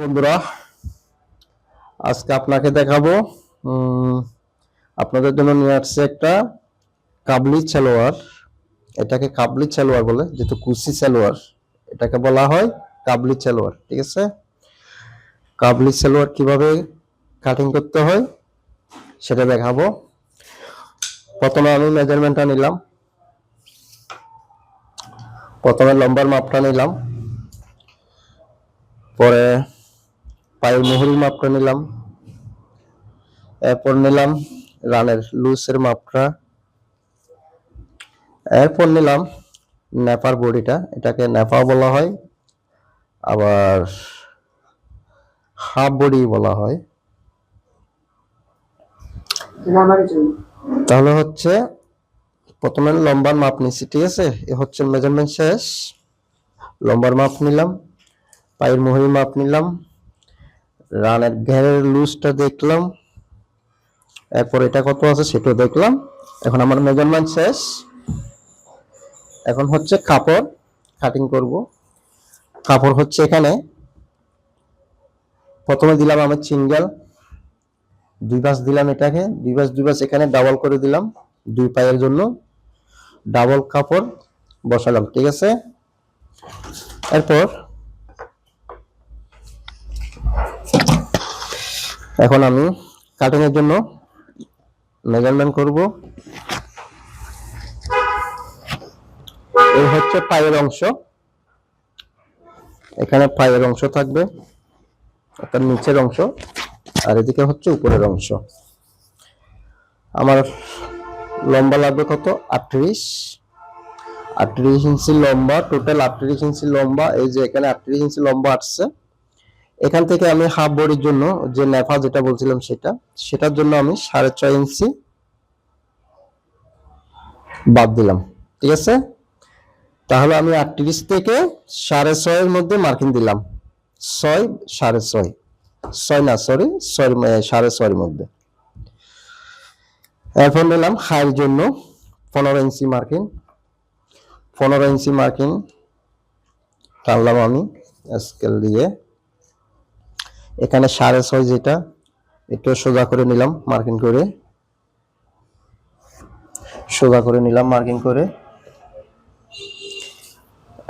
বন্ধুরা, আজকে আপনাকে দেখাবো আপনাদের জন্য নিয়ে আসছে একটা কাবলি সালোয়ার। এটাকে কাবলি সালোয়ার বলে, যেহেতু কুসি সালোয়ার, এটাকে বলা হয় কাবলি সালোয়ার, ঠিক আছে? কাবলি সালোয়ার কীভাবে কাটিং করতে হয়, সেটা দেখাবো। প্রথমে আমি মেজারমেন্টটা নিলাম। প্রথমে লম্বার মাপটা নিলাম। পরে পায়ের মুহুরির মাপটা নিলাম। এরপর নিলাম রানের লুসের মাপটা। এরপর নিলাম নেপার বডিটা এটাকে নেপা বলা হয়। আবার হাফ বডি বলা হয়। তাহলে হচ্ছে প্রথমে লম্বার মাপ নিচ্ছি ঠিক আছে? এ হচ্ছে মেজারমেন্ট শেষ। লম্বার মাপ নিলাম পায়ের মুহুরির মাপ নিলাম। রানের ঘেরের লুজটা দেখলাম। এরপর এটা কত আছে সেটাও দেখলাম। এখন আমার মেজারমেন্ট শেষ। এখন হচ্ছে কাপড় কাটিং করব। কাপড় হচ্ছে এখানে। প্রথমে দিলাম আমার সিঙ্গেল। দুই বাস দিলাম এটাকে। দুই বাস দুই বাস এখানে ডাবল করে দিলাম দুই পায়ের জন্য। ডাবল কাপড় বসালাম, ঠিক আছে? এরপর এখন আমি কাটিং এর জন্য মেজারমেন্ট করব। এই হচ্ছে পায়ের অংশ। এখানে পায়ের অংশ থাকবে অর্থাৎ নিচের অংশ, আর এদিকে হচ্ছে উপরের অংশ। আমার লম্বা লাগবে কত? আটত্রিশ। আটত্রিশ ইঞ্চি লম্বা টোটাল আটত্রিশ ইঞ্চি লম্বা, এই যে এখানে আটত্রিশ ইঞ্চি লম্বা আসছে। এখান থেকে আমি হাফ বডির জন্য যে নেফা যেটা বলছিলাম সেটা, সেটার জন্য আমি সাড়ে ছয় ইঞ্চি বাদ দিলাম, ঠিক আছে? তাহলে আমি আটত্রিশ থেকে সাড়ে ছয়ের মধ্যে মার্কিং দিলাম। ছয়, সাড়ে ছয়। ছয় না সরি ছয় সাড়ে ছয়ের মধ্যে। এরপর নিলাম হাইয়ের জন্য পনেরো ইঞ্চি মার্কিং পনেরো ইঞ্চি মার্কিং টানলাম আমি স্কেল দিয়ে। এখানে সাড়ে ছয় যেটা। একটু সোজা করে নিলাম মার্কিং করে। সোজা করে নিলাম মার্কিং করে।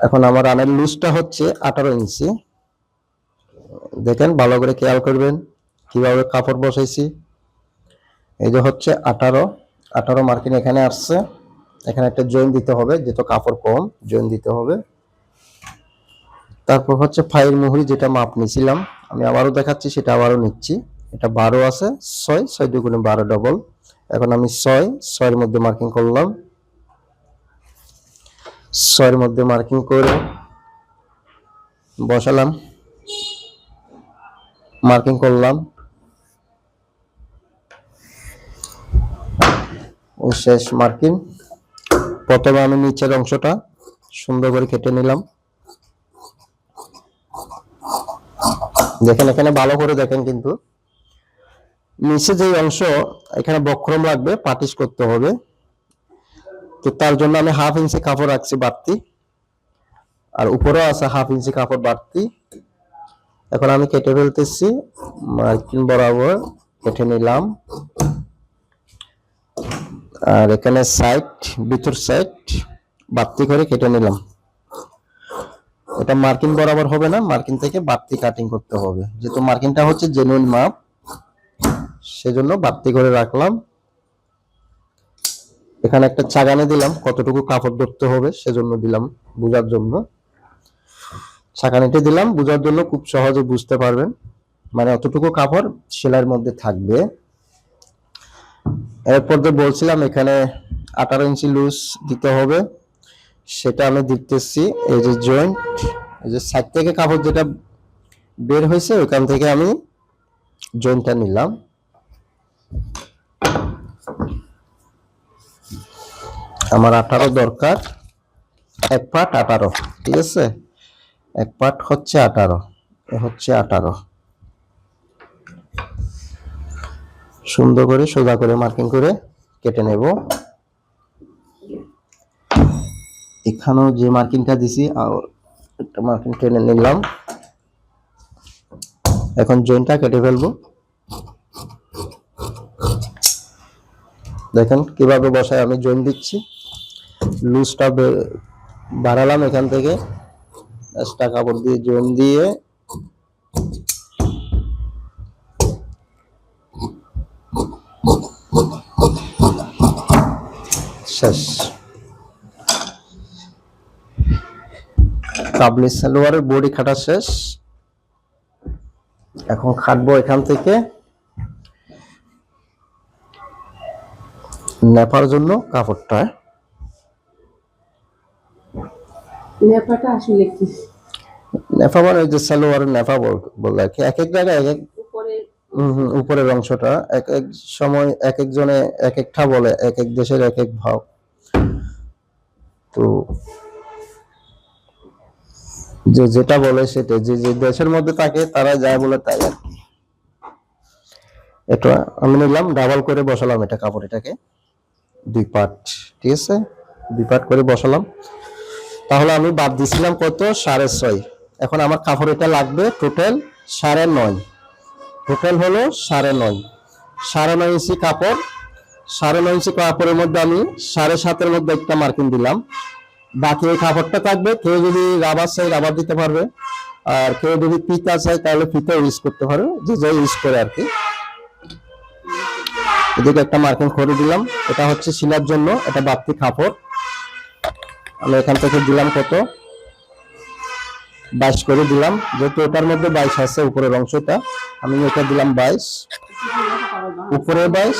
এখন আমার রানের লুজটা হচ্ছে আঠারো ইঞ্চি। দেখেন, ভালো করে খেয়াল করবেন কীভাবে কাপড় বসাইছি। এই যে হচ্ছে আঠারো। আঠারো মার্কিন এখানে আসছে। এখানে একটা জয়েন দিতে হবে, যেহেতু কাপড় কম, জয়েন দিতে হবে। তারপর হচ্ছে ফাইল মুহুরি যেটা মাপ নিছিলাম। আমি আবারও দেখাচ্ছি, সেটা আবারও নিচ্ছি। এটা বারো আছে, ছয় ছয় দুগুণে বারো ডবল এখন আমি ছয়, ছয়ের মধ্যে মার্কিং করলাম। ছয়ের মধ্যে মার্কিং করে বসালাম। মার্কিং করলাম। ওই শেষ মার্কিং প্রথমে আমি নিচের অংশটা সুন্দর করে কেটে নিলাম। দেখেন, এখানে ভালো করে দেখেন কিন্তু। নিচে যে অংশ, এখানে বক্রম লাগবে পাটিশ করতে হবে। তো তার জন্য আমি হাফ ইঞ্চি কাপড় রাখছি বাড়তি। আর উপরেও আছে হাফ ইঞ্চি কাপড় বাড়তি। এখন আমি কেটে ফেলতেছি, মার্কিন বরাবর কেটে নিলাম। আর এখানে সাইড ভিতর সাইড বাড়তি করে কেটে নিলাম। এটা মার্কিন বরাবর হবে না, মার্কিন থেকে বাড়তি কাটিং করতে হবে। যেহেতু মার্কিনটা হচ্ছে জেনুইন মাপ সেজন্য বাড়তি করে রাখলাম। এখানে একটা চাগানে দিলাম, কতটুকু কাপড় ধরতে হবে সেজন্য দিলাম বোঝার জন্য। ছাকানিটা দিলাম, বোঝার জন্য খুব সহজে বুঝতে পারবেন। মানে অতটুকু কাপড় সেলাইয়ের মধ্যে থাকবে। এরপর যে বলছিলাম এখানে আঠারো ইঞ্চি লুজ দিতে হবে। সেটা আমি দিতেছি এই যে জয়েন্ট এই যে সাইড থেকে কাপড় যেটা বের হয়েছে ওখান থেকে আমি জয়েন্টটা নিলাম। আমার আঠারো দরকার, এক পাট আঠারো, ঠিক আছে? এক পাট হচ্ছে আঠারো হচ্ছে আঠারো। সুন্দর করে সোজা করে মার্কিং করে কেটে নেব। এখানেও যে মার্কিংটা দিছি একটা মার্কিং টেনে নিলাম। এখন জয়েন্টটা কেটে ফেলব। দেখেন কীভাবে বসায় আমি জয়েন দিচ্ছি। লুজটা বাড়ালাম এখান থেকে। এক্সট্রা কাপড় দিয়ে জয়েন দিয়ে শেষ। কাবলি সালোয়ারের বডি কাটা শেষ। এখন খাটবো এখান থেকে। নেপার জন্য কাপড়টা। নেপাটা আসলে কি? নেফা মানে ওই যে সালোয়ারের নেফা বল- আর কি। এক এক জায়গায় এক এক উপরে। হুম হুম, উপরের অংশটা। এক এক সময় এক একজনে এক একটা বলে এক এক দেশের এক এক ভাব। তো যে যেটা বলে সেটা যে যে দেশের মধ্যে থাকে, তারা যা বলে তাই আর কি। এটা আমি নিলাম ডাবল করে বসালাম এটা কাপড় এটাকে। দুই পার্ট ঠিক আছে? দুই পার্ট করে বসালাম। তাহলে আমি বাদ দিছিলাম কত? সাড়ে ছয়। এখন আমার কাপড় এটা লাগবে টোটাল সাড়ে নয়। টোটাল হলো সাড়ে নয়। সাড়ে নয় ইঞ্চি কাপড়। সাড়ে নয় ইঞ্চি কাপড়ের মধ্যে আমি সাড়ে সাতের মধ্যে একটা মার্কিং দিলাম। বাকি ওই কাপড়টা থাকবে। কেউ যদি রাবার চাই রাবার দিতে পারবে, আর কেউ যদি ফিতা চাই তাহলে ফিতা ইউজ করতে পারবে যে যে ইউজ করে আর কি। এদিকে একটা মার্কিং করে দিলাম। এটা হচ্ছে শিলার জন্য, এটা বাড়তি খাপড় আমি এখান থেকে দিলাম কত? বাইশ করে দিলাম। যেহেতু এটার মধ্যে বাইশ আছে, উপরের অংশটা। আমি এটা দিলাম বাইশ। উপরে বাইশ,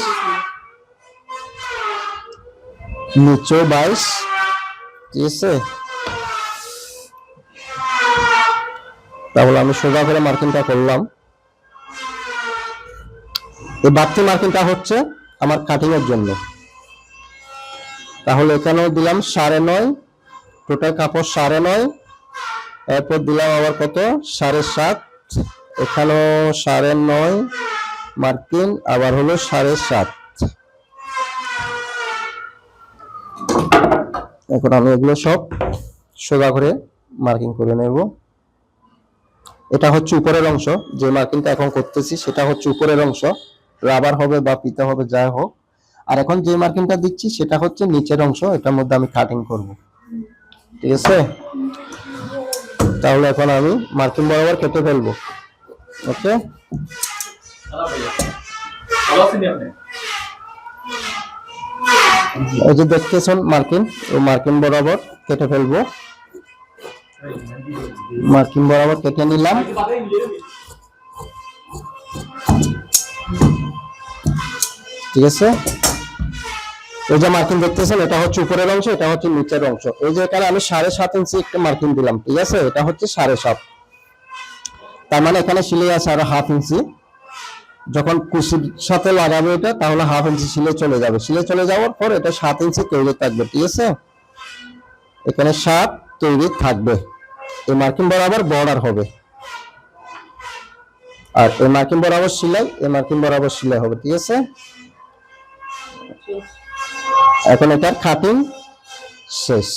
নিচেও বাইশ। ঠিক আছে তাহলে আমি সোজা করে মার্কিংটা করলাম। এই বাড়তি মার্কিংটা হচ্ছে আমার কাটিং এর জন্য। তাহলে এখানেও দিলাম সাড়ে নয় টোটাল কাপড় সাড়ে নয়, এরপর দিলাম আবার কত? সাড়ে সাত, এখানেও সাড়ে নয় মার্কিন আবার হলো সাড়ে সাত। এখন আমি এগুলো সব সোজা করে মার্কিং করে নেব। এটা হচ্ছে উপরের অংশ, যে মার্কিংটা এখন করতেছি, সেটা হচ্ছে উপরের অংশ। রাবার হবে বা পিতা হবে, যাই হোক। আর এখন যে মার্কিংটা দিচ্ছি, সেটা হচ্ছে নিচের অংশ, এটার মধ্যে আমি কাটিং করব। ঠিক আছে? তাহলে এখন আমি মার্কিং বরাবর কেটে ফেলব। ওকে এই যে দেখতেছেন মার্কিন ওই মার্কিন বরাবর কেটে ফেলব। মার্কিন বরাবর কেটে নিলাম। ঠিক আছে? এই যে মার্কিন দেখতেছেন, এটা হচ্ছে উপরের অংশ, এটা হচ্ছে নিচের অংশ। এই যে এখানে আমি সাড়ে সাত ইঞ্চি একটা মার্কিন দিলাম, ঠিক আছে? এটা হচ্ছে সাড়ে সাত। তার মানে এখানে সিলাই আছে আরও হাফ ইঞ্চি। যখন কুশির সাথে লাগাবে এটা, তাহলে হাফ ইঞ্চি সিলে চলে যাবে। সিলে চলে যাওয়ার পর এটা সাত ইঞ্চি তৈরি থাকবে, ঠিক আছে? এখানে সাত তৈরি থাকবে। এই মার্কিং বরাবর বর্ডার হবে। আর এই মার্কিং বরাবর সিলাই এই মার্কিং বরাবর সিলাই হবে, ঠিক আছে? এখন এটার কাটিং শেষ।